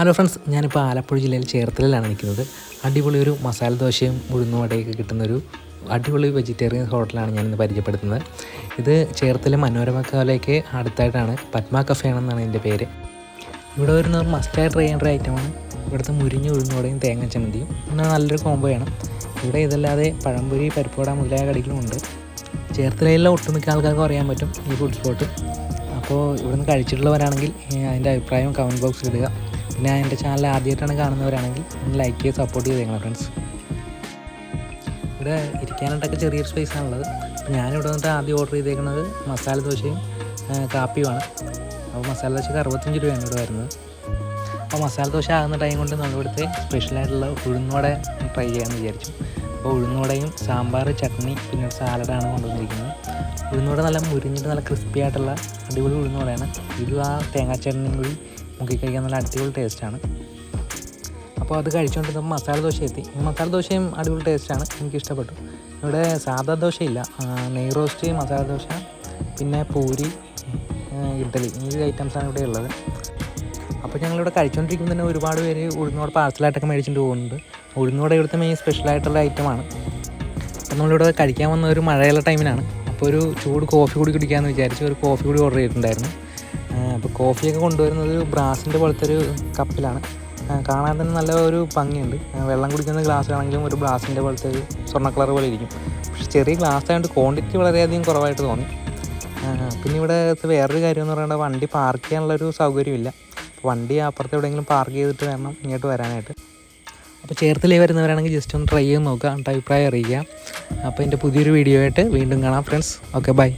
Hello friends ഞാനിപ്പോൾ ആലപ്പുഴ ജില്ലയിൽ ചേർത്തലയിലാണ് നിൽക്കുന്നത്. അടിപൊളി ഒരു മസാല ദോശയും ഉഴുന്നുവടയൊക്കെ കിട്ടുന്ന ഒരു അടിപൊളി വെജിറ്റേറിയൻ ഹോട്ടലാണ് ഞാനിന്ന് പരിചയപ്പെടുത്തുന്നത്. ഇത് ചേർത്തല മനോരമ കാലയ്ക്ക് അടുത്തായിട്ടാണ് പത്മ കഫേ ആണെന്നാണ് ഇതിന്റെ പേര്. ഇവിടെ വരുന്ന മസ്റ്റായി ട്രൈ ചെയ്യേണ്ട ഐറ്റമാണ് ഇവിടുത്തെ മുരിഞ്ഞ ഉഴുന്നുവടയും തേങ്ങ ചമ്മന്തിയും. പിന്നെ നല്ലൊരു കോംബോയാണ് ഇവിടെ ഇതല്ലാതെ പഴംപൊരി പരിപ്പുവട മുതലായ കടികളുമുണ്ട് ചേർത്തലയിലെ ഒട്ടുമിക്ക ആൾക്കാർക്കും അറിയാൻ പറ്റും ഈ ഫുഡ് സ്പോട്ട് അപ്പോൾ ഇവിടുന്ന് കഴിച്ചിട്ടുള്ളവരാണെങ്കിൽ അതിന്റെ അഭിപ്രായം കമന്റ് ബോക്സിൽ ഇടുക. പിന്നെ എന്റെ ചാനൽ ആദ്യമായിട്ടാണ് കാണുന്നവരാണെങ്കിൽ ഒന്ന് ലൈക്ക് ചെയ്ത് സപ്പോർട്ട് ചെയ്തേക്കണം ഫ്രണ്ട്സ് ഇവിടെ ഇരിക്കാനായിട്ടൊക്കെ ചെറിയൊരു സ്പേസ് ആണുള്ളത് ഞാനിവിടെ വന്നിട്ട് ആദ്യം ഓർഡർ ചെയ്തേക്കുന്നത് മസാല ദോശയും കാപ്പിയുമാണ്. അപ്പോൾ മസാല ദോശയ്ക്ക് അറുപത്തഞ്ച് രൂപയാണ് ഇവിടെ വരുന്നത്. അപ്പോൾ മസാല ദോശ ആകുന്ന ടൈം കൊണ്ട് നമ്മളിവിടുത്തെ സ്പെഷ്യലായിട്ടുള്ള ഉഴുന്നോടെ ട്രൈ ചെയ്യാമെന്ന് വിചാരിച്ചു. അപ്പോൾ ഉഴുന്നുവടയും സാമ്പാർ ചട്നി പിന്നെ സാലഡാണ് കൊണ്ടുവന്നിരിക്കുന്നത്. ഉഴുന്നുവട നല്ല മുരിഞ്ഞിട്ട് നല്ല ക്രിസ്പി ആയിട്ടുള്ള അടിപൊളി ഉഴുന്നുവടയാണ്. ഇത് ആ തേങ്ങാ ചട്നിയും കൂടി മുക്കി കഴിക്കാൻ നല്ല അടിപൊളി ടേസ്റ്റാണ് അപ്പോൾ അത് കഴിച്ചുകൊണ്ടിരുന്നപ്പോൾ മസാല ദോശ എത്തി. മസാല ദോശയും അടിപൊളി ടേസ്റ്റാണ് എനിക്ക് ഇഷ്ടപ്പെട്ടു ഇവിടെ സാധാ ദോശയില്ല. നെയ് റോസ്റ്റ് മസാല ദോശ പിന്നെ പൂരി ഇഡ്ഡലി. ഈ ഐറ്റംസാണ് ഇവിടെ ഉള്ളത്. അപ്പോൾ ഞങ്ങളിവിടെ കഴിച്ചുകൊണ്ടിരിക്കുമ്പോൾ തന്നെ ഒരുപാട് പേര് ഉഴുന്നോട് പാർസലായിട്ടൊക്കെ മേടിച്ചിട്ട് പോകുന്നുണ്ട്. ഉഴുന്നോട് ഇവിടുത്തെ മെയിൻ സ്പെഷ്യലായിട്ടുള്ള ഐറ്റമാണ് അപ്പോൾ നമ്മളിവിടെ കഴിക്കാൻ വന്ന ഒരു മഴയുള്ള ടൈമിനാണ് അപ്പോൾ ഒരു ചൂട് കോഫി കൂടി കുടിക്കാമെന്ന് വിചാരിച്ച് ഒരു കോഫി കൂടി ഓർഡർ ചെയ്തിട്ടുണ്ടായിരുന്നു. അപ്പോൾ കോഫിയൊക്കെ കൊണ്ടുവരുന്നത് ഒരു ബ്രാസിന്റെ പോലത്തെ ഒരു കപ്പിലാണ്. കാണാൻ തന്നെ നല്ല ഒരു ഭംഗിയുണ്ട്. വെള്ളം കുടിക്കുന്ന ഗ്ലാസ് ആണെങ്കിലും ഒരു ബ്രാസിന്റെ പോലത്തെ ഒരു സ്വർണ കളർ പോലെ ഇരിക്കും. പക്ഷെ ചെറിയ ഗ്ലാസ് ആയതുകൊണ്ട് ക്വാണ്ടിറ്റി വളരെയധികം കുറവായിട്ട് തോന്നി. പിന്നെ ഇവിടെ വേറൊരു കാര്യം എന്ന് പറയുന്നത് വണ്ടി പാർക്ക് ചെയ്യാനുള്ളൊരു സൗകര്യമില്ല. വണ്ടി അപ്പുറത്ത് എവിടെയെങ്കിലും പാർക്ക് ചെയ്തിട്ട് വേണം ഇങ്ങോട്ട് വരാനായിട്ട്. അപ്പോൾ ചേർത്തലേ വരുന്നവരാണെങ്കിൽ ജസ്റ്റ് ഒന്ന് ട്രൈ ചെയ്ത് നോക്കുക എന്നിട്ട് അഭിപ്രായം അറിയിക്കുക അപ്പോൾ എന്റെ പുതിയൊരു വീഡിയോ ആയിട്ട് വീണ്ടും കാണാം ഫ്രണ്ട്സ് ഓക്കെ ബൈ